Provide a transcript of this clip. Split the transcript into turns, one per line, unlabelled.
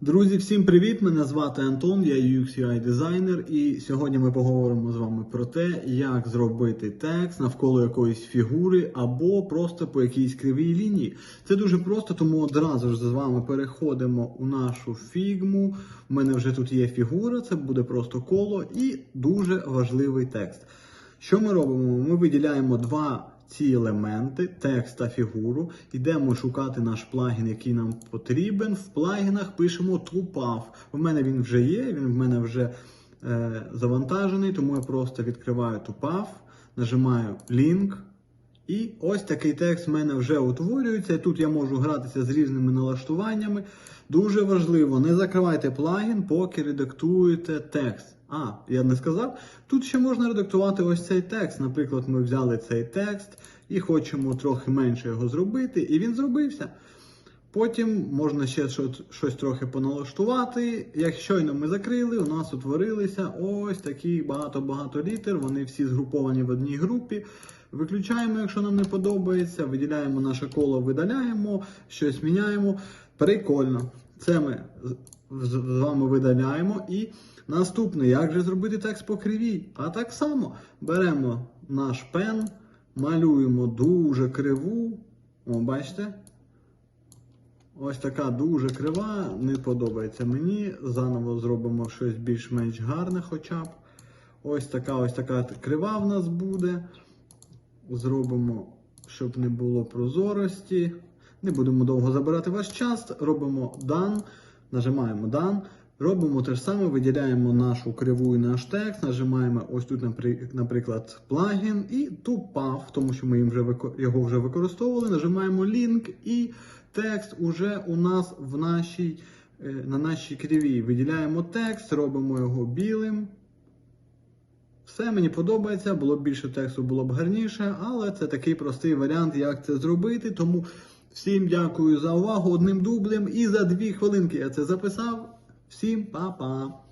Друзі, всім привіт! Мене звати Антон, я UX UI дизайнер, і сьогодні ми поговоримо з вами про те, як зробити текст навколо якоїсь фігури або просто по якійсь кривій лінії. Це дуже просто, тому одразу ж з вами переходимо у нашу фігму. У мене вже тут є фігура, це буде просто коло і дуже важливий текст. Що ми робимо? Ми виділяємо два ці елементи, текст та фігуру. Йдемо шукати наш плагін, який нам потрібен. В плагінах пишемо TruePath. У мене він вже є, він в мене вже е, завантажений, тому я просто відкриваю TruePath, нажимаю Link. І ось такий текст в мене вже утворюється. Тут я можу гратися з різними налаштуваннями. Дуже важливо, не закривайте плагін, поки редактуєте текст. А, я не сказав. Тут ще можна редактувати ось цей текст. Наприклад, ми взяли цей текст і хочемо трохи менше його зробити, і він зробився. Потім можна ще щось, трохи поналаштувати. Як щойно ми закрили, у нас утворилися ось такі багато-багато літер. Вони всі згруповані в одній групі. Виключаємо, якщо нам не подобається, виділяємо наше коло, видаляємо, щось міняємо. Прикольно. Це ми з вами видаляємо. І наступне, як же зробити текст по кривій? А так само беремо наш пен, малюємо дуже криву. О, бачите? Ось така дуже крива, не подобається мені. Заново зробимо щось більш-менш гарне хоча б. Ось така ось така крива в нас буде. Зробимо, щоб не було прозорості. Не будемо довго забирати ваш час. Робимо Done, нажимаємо Done. Робимо те ж саме, виділяємо нашу криву і наш текст, нажимаємо ось тут, наприклад, плагін і ToPath, тому що ми його вже використовували. Нажимаємо Link і текст уже у нас в нашій, е, на нашій кривій. Виділяємо текст, робимо його білим. Все мені подобається, було б більше тексту, було б гарніше, але це такий простий варіант, як це зробити. Тому всім дякую за увагу одним дублем. І за дві хвилинки я це записав. Всім па-па!